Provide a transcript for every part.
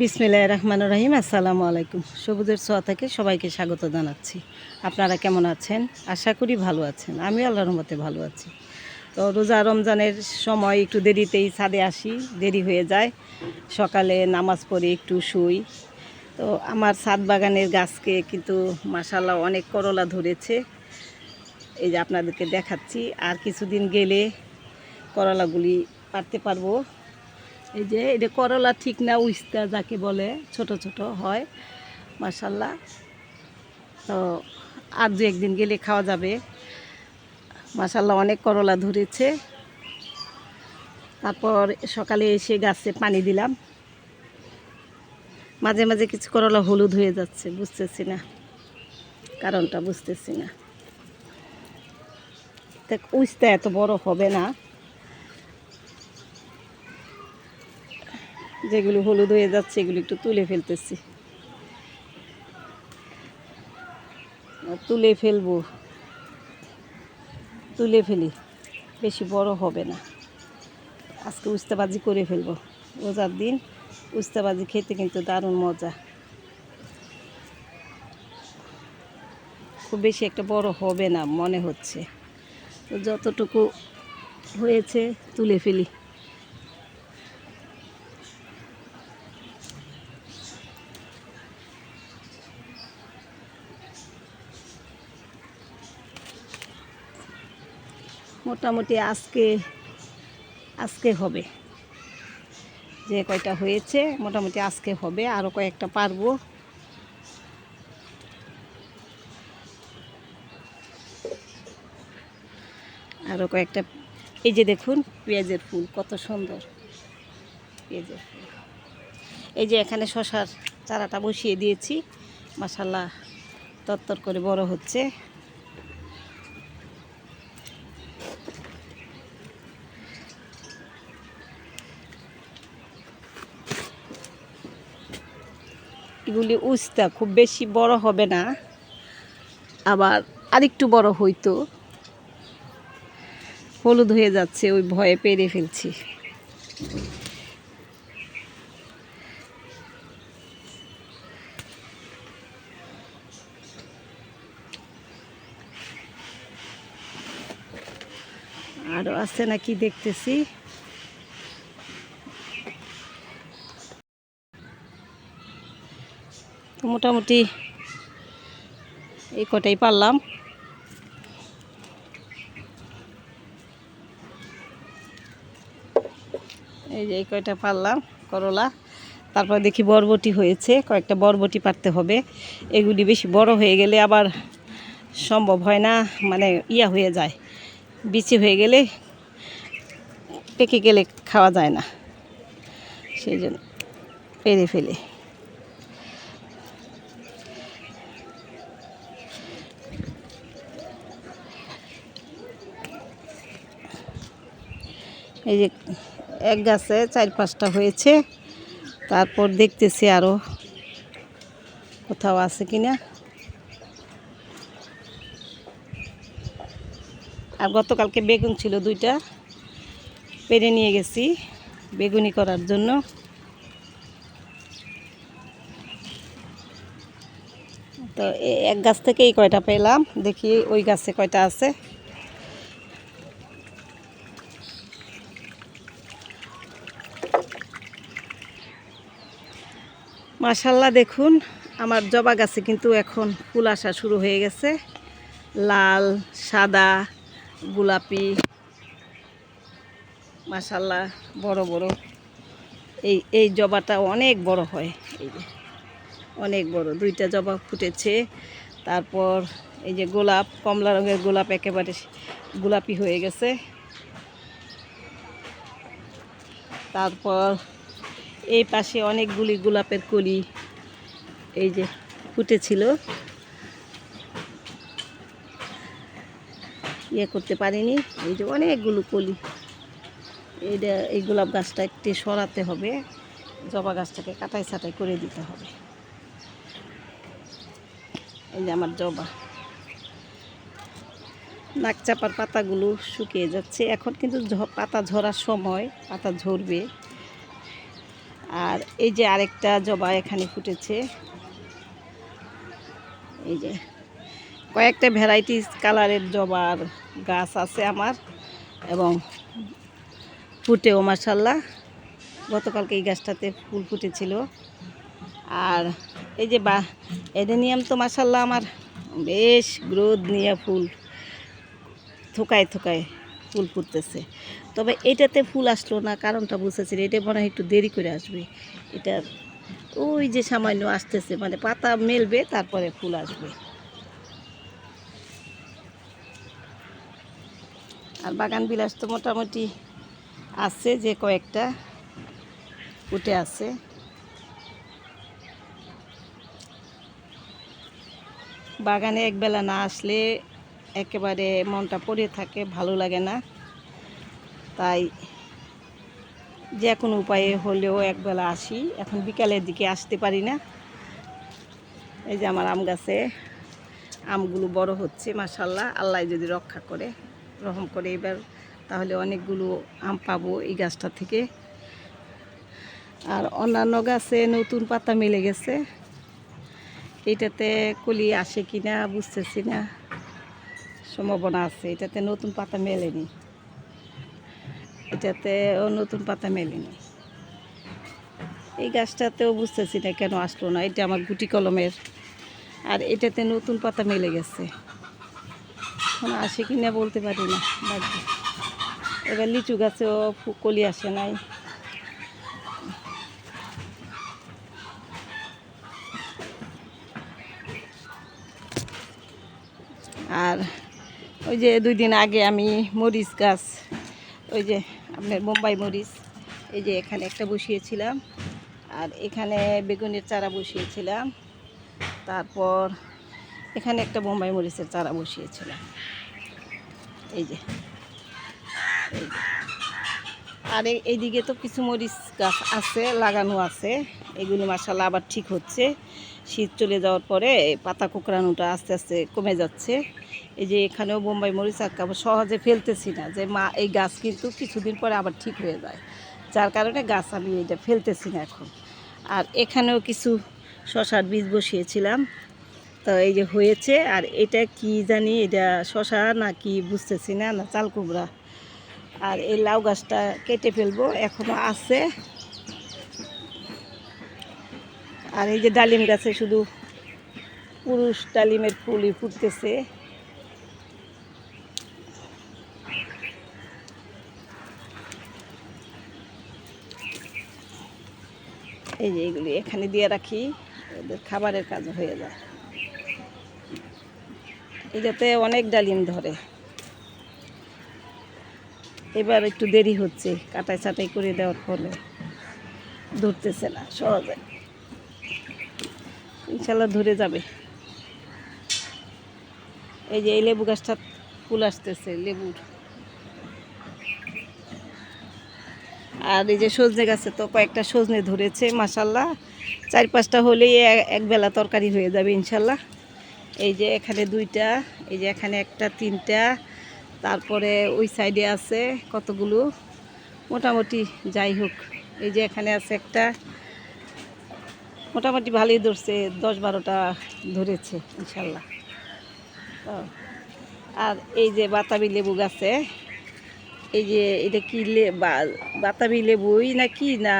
বিসমিল্লাহ রহমান রহিম, আসসালামু আলাইকুম। সবুজের ছোঁয়া থেকে সবাইকে স্বাগত জানাচ্ছি। আপনারা কেমন আছেন? আশা করি ভালো আছেন। আমি আল্লাহর রহমতে ভালো আছি। তো রোজা রমজানের সময় একটু দেরিতেই ছাদে আসি, দেরি হয়ে যায়। সকালে নামাজ পড়ে একটু শুই। তো আমার ছাদ বাগানের গাছকে কিন্তু মাসাল্লাহ অনেক করলা ধরেছে। এই যে আপনাদেরকে দেখাচ্ছি। আর কিছুদিন গেলে করলাগুলি পারতে পারব। এই যে এটা করলা ঠিক না উস্তা যাকে বলে, ছোট ছোট হয় মাসাল্লাহ তো আর দু একদিন গেলে খাওয়া যাবে। মাসাল্লাহ অনেক করলা ধরেছে। তারপর সকালে এসে গাছে পানি দিলাম। মাঝে মাঝে কিছু করলা হলুদ হয়ে যাচ্ছে, বুঝতেছি না। কারণটা বুঝতেছি না। দেখ, উস্তা এত বড় হবে না। যেগুলো হলুদ হয়ে যাচ্ছে, এগুলো একটু তুলে ফেলতেছি। তুলে ফেলব। তুলে ফেলি, বেশি বড় হবে না। আজকে উস্তাবাজি করে ফেলব। রোজার দিন উস্তাবাজি খেতে কিন্তু দারুণ মজা। খুব বেশি একটা বড় হবে না মনে হচ্ছে। যতটুকু হয়েছে তুলে ফেলি। মোটামুটি আজকে আজকে হবে। যে কয়টা হয়েছে, মোটামুটি আজকে হবে আরও কয়েকটা পারব। আরও কয়েকটা, এই যে দেখুন, পেঁয়াজের ফুল, কত সুন্দর। পেঁয়াজের ফুল। এই যে এখানে শশার চারাটা বসিয়ে দিয়েছি। মাসাল্লাহ তত্তর করে বড় হচ্ছে। এগুলি উস্তা খুব বেশি বড় হবে না। আবার আরেকটু বড় হইতো। হলুদ হয়ে যাচ্ছে, ওই ভয়ে পেরে ফেলছি। আরও আছে নাকি দেখতেছি? মোটামুটি এই কটাই পারলাম। এই যে এই কয়টা পারলাম, করলা। তারপর দেখি বরবটি হয়েছে, কয়েকটা বরবটি পারতে হবে। এগুলি বেশি বড় হয়ে গেলে আবার সম্ভব হয় না মানে ইয়া হয়ে যায়। বিচি হয়ে গেলে পেকে গেলে খাওয়া যায় না। সেই জন্য, পেরে ফেলে। এই যে এক গাছে চার পাঁচটা হয়েছে, তারপর দেখতেছি আরও কোথাও আছে কিনা। আর গতকালকে বেগুন ছিল দুইটা, পেরে নিয়ে গেছি বেগুনি করার জন্য। তো এক গাছ থেকে এই কয়টা পেলাম, দেখি ওই গাছে কয়টা আছে। মাশাল্লাহ দেখুন, আমার জবা গাছে কিন্তু এখন ফুল আসা শুরু হয়ে গেছে। লাল, সাদা, গোলাপি, মাশাল্লাহ বড় বড়। এই এই জবাটা অনেক বড় হয়। এই যে, অনেক বড়, দুইটা জবা ফুটেছে। তারপর এই যে গোলাপ, কমলা রঙের গোলাপ একেবারে গোলাপি হয়ে গেছে। তারপর এই পাশে অনেকগুলি গোলাপের কলি এই যে ফুটেছিল। ইয়ে করতে পারিনি। এই যে অনেকগুলো কলি। এইটা এই গোলাপ গাছটা একটু সরাতে হবে। জবা গাছটাকে কাটাই ছাটাই করে দিতে হবে। এই যে আমার জবা। নাক চাপার পাতাগুলো শুকিয়ে যাচ্ছে। এখন কিন্তু পাতা ঝরার সময় পাতা ঝরবে। আর এই যে আরেকটা জবা এখানে ফুটেছে। এই যে কয়েকটা ভ্যারাইটিস কালারের জবার গাছ আছে আমার এবং ফুটেও মাসাল্লাহ গতকালকে এই গাছটাতে ফুল ফুটেছিল। আর এই যে বা, এডেনিয়াম তো মাসাল্লাহ আমার বেশ গ্রোথ নিয়ে ফুল থোকায় থোকায় ফুল ফুটতেছে। তবে এটাতে ফুল আসলো না কারণটা বুঝতেছি না, এটা মনে হয় একটু দেরি করে আসবে। এটা ওই যে সামান্য আসতেছে মানে পাতা মেলবে তারপরে ফুল আসবে। আর বাগান বিলাস তো মোটামুটি আছে যে কয়েকটা উঠে আছে। বাগানে একবেলা না আসলে একেবারে মনটা পড়ে থাকে ভালো লাগে না। তাই যে কোনো উপায়ে হলেও একবেলা আসি। এখন বিকালের দিকে আসতে পারি না। এই যে আমার আম গাছে আমগুলো বড় হচ্ছে মাসাল্লাহ আল্লাহ যদি রক্ষা করে, রহম করে এবার, তাহলে অনেকগুলো আম পাবো এই গাছটা থেকে। আর অন্যান্য গাছে নতুন পাতা মিলে গেছে। এটাতে কলি আসে কি না বুঝতেছি না। সম্ভাবনা আছে, এটাতে নতুন পাতা মেলেনি। এটাতে ও নতুন পাতা মেলেনি। এই গাছটাতেও বুঝতেছি না কেন আসলো না, এটা আমার গুটি কলমের। আর এটাতে নতুন পাতা মেলে গেছে। এখন আসে কি না বলতে পারি না বাকি এবার লিচু গাছেও কলি আসে নাই। আর ওই যে দুই দিন আগে আমি মরিচ গাছ, ওই যে আপনার মুম্বাই মরিচ, এই যে এখানে একটা বসিয়েছিলাম, আর এখানে বেগুনের চারা বসিয়েছিলাম, তারপর এখানে একটা বোম্বাই মরিচের চারা বসিয়েছিলাম। এই যে এই যে। আর এই- এইদিকে তো কিছু মরিচ গাছ আছে, লাগানো আছে, এগুলো মাসাল্লাহ আবার ঠিক হচ্ছে। শীত চলে যাওয়ার পরে পাতা কোঁকড়ানোটা আস্তে আস্তে কমে যাচ্ছে। এই যে এখানেও বোম্বাই মরিচ আঁকা সহজে ফেলতেছি না যে মা, এই গাছ কিন্তু কিছুদিন পরে আবার ঠিক হয়ে যায়। যার কারণে গাছ আমি এটা ফেলতেছি না এখন। আর এখানেও কিছু শশার বীজ বসিয়েছিলাম। তো এই যে হয়েছে, আর এটা কি জানি, এটা শশা না কি বুঝতেছি না না চাল কুমড়া। আর এই লাউ গাছটা কেটে ফেলব, এখনও আছে। আর এই যে ডালিম গাছে শুধু পুরুষ ডালিমের ফুলই ফুটতেছে। এই যে এগুলি এখানে দিয়ে রাখি ওদের খাবারের কাজ হয়ে যায়। এটাতে অনেক ডালিম ধরে। এবার একটু দেরি হচ্ছে, কাটাই ছাটাই করে দেওয়ার ফলে। ধরতেছে না, সহজে। ইনশাল্লাহ ধরে যাবে। এই যে এই লেবু গাছটা ফুল আসতেছে, লেবুর। আর এই যে সজনে গাছে তো কয়েকটা সজনে ধরেছে মাসাল্লাহ চার পাঁচটা হলেই একবেলা তরকারি হয়ে যাবে ইনশাল্লাহ এই যে এখানে দুইটা, এই যে এখানে একটা তিনটা, তারপরে ওই সাইডে আছে কতগুলো? মোটামুটি যাই হোক, এই যে এখানে আছে একটা। মোটামুটি ভালোই ধরছে, দশ বারোটা ধরেছে ইনশাল্লাহ আর এই যে বাতাবি লেবু গাছে এই যে, এটা কি লে বাতাবি লেবুই না কি না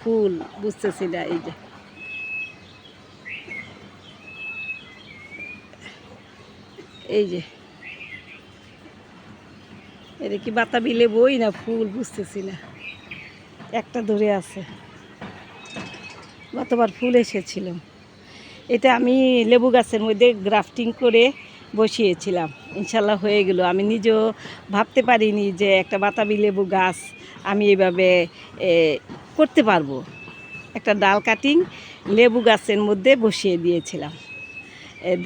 ফুল? বুঝতেছি না, এই যে। এই যে। এটা কি বাতাবি লেবুই না ফুল? বুঝতেছি না। একটা ধরে আছে। গতবার ফুল এসেছিল। এটা আমি লেবু গাছের মধ্যে গ্রাফটিং করে বসিয়েছিলাম। ইনশাল্লাহ হয়ে গেল। আমি নিজেও ভাবতে পারিনি যে একটা বাতাবি লেবু গাছ আমি এভাবে করতে পারব। একটা ডাল কাটিং লেবু গাছের মধ্যে বসিয়ে দিয়েছিলাম।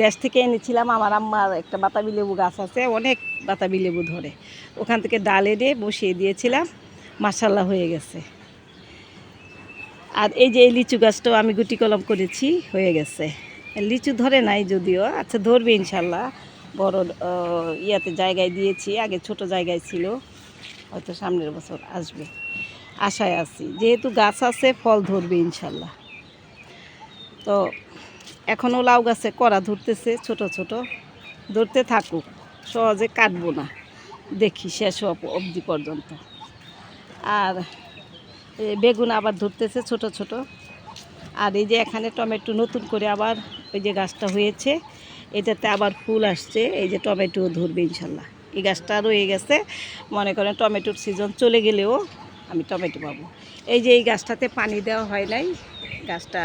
দেশ থেকে এনেছিলাম। আমার আম্মার একটা বাতাবি লেবু গাছ আছে, অনেক বাতাবি লেবু ধরে। ওখান থেকে ডাল এনে বসিয়ে দিয়েছিলাম। মাসাল্লাহ হয়ে গেছে। আর এই যে এই লিচু গাছটাও আমি গুটি কলম করেছি, হয়ে গেছে। লিচু ধরে নাই যদিও। আচ্ছা ধরবে ইনশাল্লাহ। বড় ইয়াতে জায়গায় দিয়েছি, আগে ছোট জায়গায় ছিল। হয়তো সামনের বছর আসবে। আশায় আছি। যেহেতু গাছ আছে, ফল ধরবে ইনশাল্লাহ। তো এখনও লাউ গাছে কড়া ধরতেছে, ছোট ছোট। ধরতে থাকুক। সহজে কাটবো না। দেখি শেষ অব- অবধি পর্যন্ত। আর বেগুন আবার ধরতেছে, ছোট ছোট। আর এই যে এখানে টমেটো নতুন করে আবার ওই যে গাছটা হয়েছে, এটাতে আবার ফুল আসছে, এই যে টমেটো ধরবে ইনশাল্লাহ। এই গাছটা রয়ে গেছে, মনে করেন টমেটোর সিজন চলে গেলেও আমি টমেটো পাবো। এই যে এই গাছটাতে পানি দেওয়া হয় নাই, গাছটা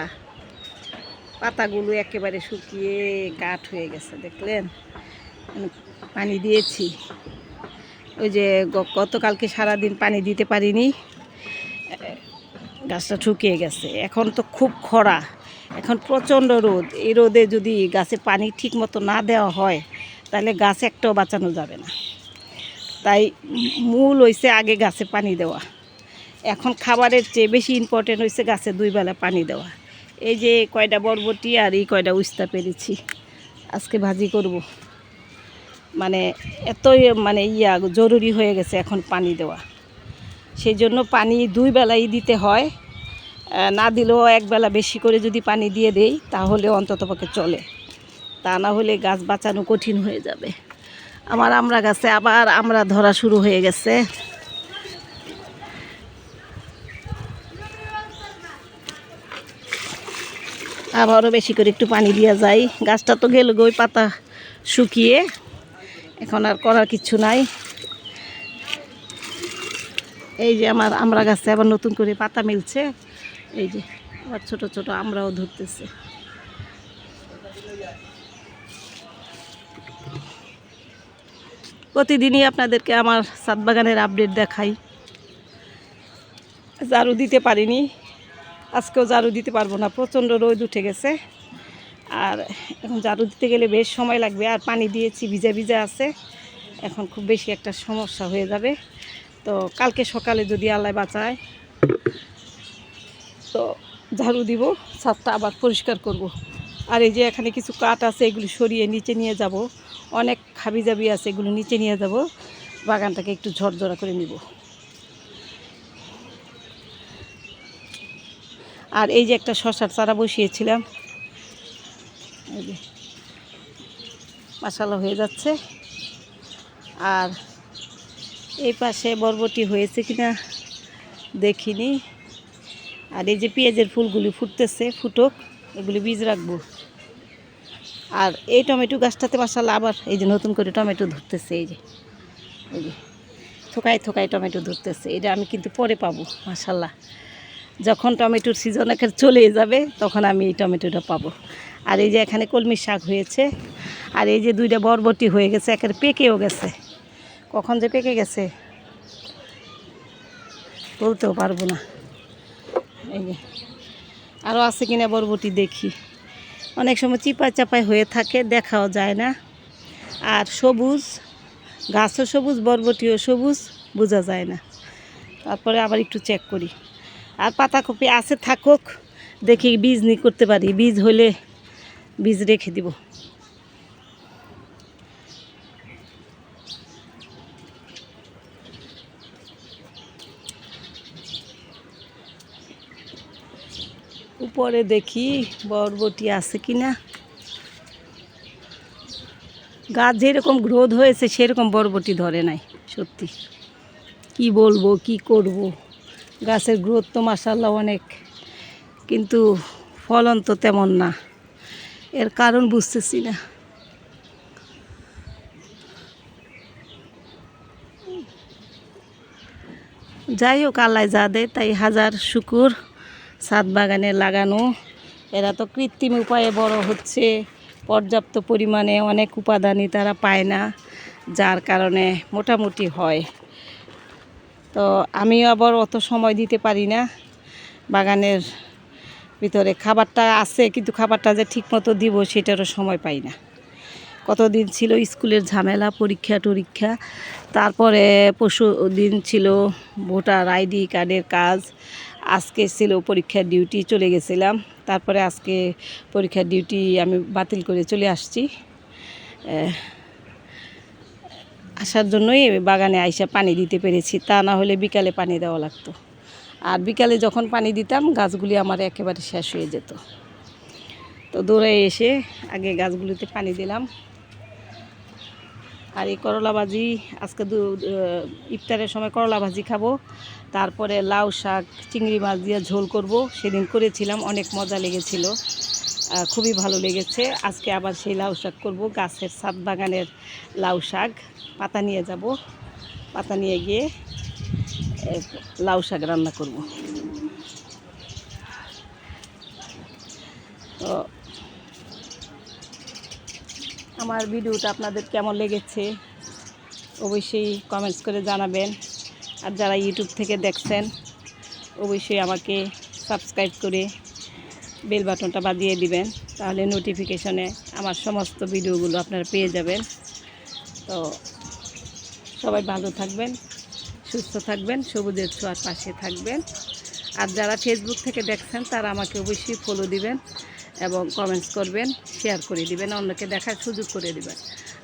পাতাগুলো একেবারে শুকিয়ে কাঠ হয়ে গেছে, দেখলেন? মানে পানি দিয়েছি। ওই যে গতকালকে সারাদিন পানি দিতে পারিনি গাছটা শুকিয়ে গেছে। এখন তো খুব খরা। এখন প্রচণ্ড রোদ। এই রোদে যদি গাছে পানি ঠিক মতো না দেওয়া হয়, তাহলে গাছ একটাও বাঁচানো যাবে না। তাই মূল হয়েছে আগে গাছে পানি দেওয়া। এখন খাবারের চেয়ে বেশি ইম্পর্টেন্ট হয়েছে গাছে দুই বেলা পানি দেওয়া। এই যে কয়টা বরবটি আর এই কয়টা উস্তা পেরেছি। আজকে ভাজি করব। মানে এতই মানে ইয়া জরুরি হয়ে গেছে এখন পানি দেওয়া। সেই জন্য পানি দুই বেলাই দিতে হয়। না দিলেও এক বেলা বেশি করে যদি পানি দিয়ে দেই, তাহলে অন্ততপক্ষে চলে। তা না হলে গাছ বাঁচানো কঠিন হয়ে যাবে। আমার আমরা গাছে আবার আমরা ধরা শুরু হয়ে গেছে। আবারও বেশি করে একটু পানি দেওয়া যায় গাছটা তো গেল গই পাতা শুকিয়ে। এখন আর করার কিছু নাই। এই যে আমার আমরা গাছে আবার নতুন করে পাতা মিলছে। এই যে আবার ছোট ছোট আমরাও ধরতেছে। প্রতিদিনই আপনাদেরকে আমার সাত বাগানের আপডেট দেখাই। ঝাড়ু দিতে পারিনি। আজকেও ঝাড়ু দিতে পারব না, প্রচণ্ড রোদ উঠে গেছে। আর এখন ঝাড়ু দিতে গেলে বেশ সময় লাগবে, আর পানি দিয়েছি, ভিজা ভিজা আছে। এখন খুব বেশি একটা সমস্যা হয়ে যাবে। তো কালকে সকালে যদি আল্লাহ বাঁচায়, তো ঝাড়ু দিব, ছাদটা আবার পরিষ্কার করব। আর এই যে এখানে কিছু কাঠ আছে, এগুলো সরিয়ে নিচে নিয়ে যাব। অনেক খাবি জাবি আছে, এগুলো নিচে নিয়ে যাব। বাগানটাকে একটু ঝরঝরা করে নিব। আর এই যে একটা শশার চারা বসিয়েছিলাম। মশালা হয়ে যাচ্ছে। আর এই পাশে বরবটি হয়েছে কিনা দেখিনি। আর এই যে পেঁয়াজের ফুলগুলি ফুটতেছে, ফুটুক, এগুলি বীজ রাখব। আর এই টমেটো গাছটাতে মাসাল্লাহ আবার এই যে নতুন করে টমেটো ধরতেছে, এই যে এই যে, থোকায় থোকায় টমেটো ধরতেছে। এটা আমি কিন্তু পরে পাবো মাসাল্লাহ যখন টমেটোর সিজন এখানে চলে যাবে, তখন আমি এই টমেটোটা পাবো। আর এই যে এখানে কলমি শাক হয়েছে, আর এই যে দুইটা বরবটি হয়ে গেছে, একের পেকেও গেছে। কখন যে পেকে গেছে, বলতেও পারব না। এই যে আরও আছে কিনা বরবটি দেখি। অনেক সময় চিপায় চাপায় হয়ে থাকে, দেখাও যায় না। আর সবুজ, গাছও সবুজ, বরবটিও সবুজ, বোঝা যায় না। তারপরে আবার একটু চেক করি। আর পাতাকপি আছে, থাকুক, দেখি বীজ নি করতে পারি। বীজ হলে বীজ রেখে দিব। উপরে দেখি বরবটি আছে কি না। গাছ যেরকম গ্রোথ হয়েছে, সেরকম বরবটি ধরে নাই, সত্যি। কি বলব, কি করব? গাছের গ্রোথ তো মাসাল্লাহ অনেক, কিন্তু ফলন তো তেমন না। এর কারণ বুঝতেছি না। যাই হোক, আল্লাহ যা দেয়, তাই হাজার শুকুর। ছাদ বাগানে লাগানো। এরা তো কৃত্রিম উপায়ে বড় হচ্ছে। পর্যাপ্ত পরিমাণে অনেক উপাদানই তারা পায় না, যার কারণে মোটামুটি হয়। তো আমিও আবার অত সময় দিতে পারি না। বাগানের ভিতরে খাবারটা আছে, কিন্তু খাবারটা যে ঠিকমতো দিব সেটারও সময় পাই না। কতদিন ছিল স্কুলের ঝামেলা, পরীক্ষা টরীক্ষা। তারপরে পশু দিন ছিল ভোটার আইডি কার্ডের কাজ। আজকে ছিল পরীক্ষার ডিউটি, চলে গেছিলাম। তারপরে আজকে পরীক্ষার ডিউটি আমি বাতিল করে চলে আসছি। আসার জন্যই বাগানে আইসা পানি দিতে পেরেছি, তা না হলে বিকালে পানি দেওয়া লাগতো। আর বিকালে যখন পানি দিতাম, গাছগুলি আমার একেবারে শেষ হয়ে যেত। তো দৌড়ে এসে আগে গাছগুলিতে পানি দিলাম। আর এই করলা ভাজি, আজকে দু ইফতারের সময় করলা ভাজি খাব। তারপরে লাউ শাক, চিংড়ি মাছ দিয়ে ঝোল করব। সেদিন করেছিলাম, অনেক মজা লেগেছিল। খুবই ভালো লেগেছে। আজকে আবার সেই লাউ শাক করব, গাছের সাত বাগানের লাউ শাক। পাতা নিয়ে যাব। পাতা নিয়ে গিয়ে লাউ শাক রান্না করব। তো আমার ভিডিওটা আপনাদের কেমন লেগেছে অবশ্যই কমেন্টস করে জানাবেন। আর যারা ইউটিউব থেকে দেখছেন, অবশ্যই আমাকে সাবস্ক্রাইব করে বেল বাটনটা বাজিয়ে দিবেন, তাহলে নোটিফিকেশনে আমার সমস্ত ভিডিওগুলো আপনারা পেয়ে যাবেন। তো সবাই ভালো থাকবেন, সুস্থ থাকবেন, সবুজের ছোঁয়ার পাশে থাকবেন। আর যারা ফেসবুক থেকে দেখছেন, তারা আমাকে অবশ্যই ফলো দিবেন। এবং কমেন্টস করবেন শেয়ার করে দিবেন, অন্যকে দেখার সুযোগ করে দিবেন।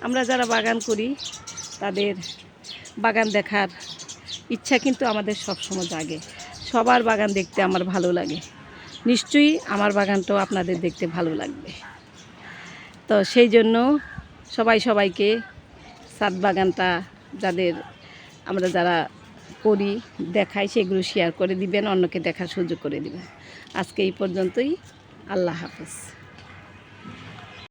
আমরা যারা বাগান করি, তাদের বাগান দেখার ইচ্ছা কিন্তু আমাদের সবসময় জাগে। সবার বাগান দেখতে আমার ভালো লাগে। নিশ্চয়ই আমার বাগানটাও আপনাদের দেখতে ভালো লাগবে। তো সেই জন্য সবাই সবাইকে সাত বাগানটা যাদের আমরা যারা করি, দেখাই, সেগুলো শেয়ার করে দিবেন, অন্যকে দেখার সুযোগ করে দিবেন। আজকে এই পর্যন্তই। আল্লাহ হাফেজ।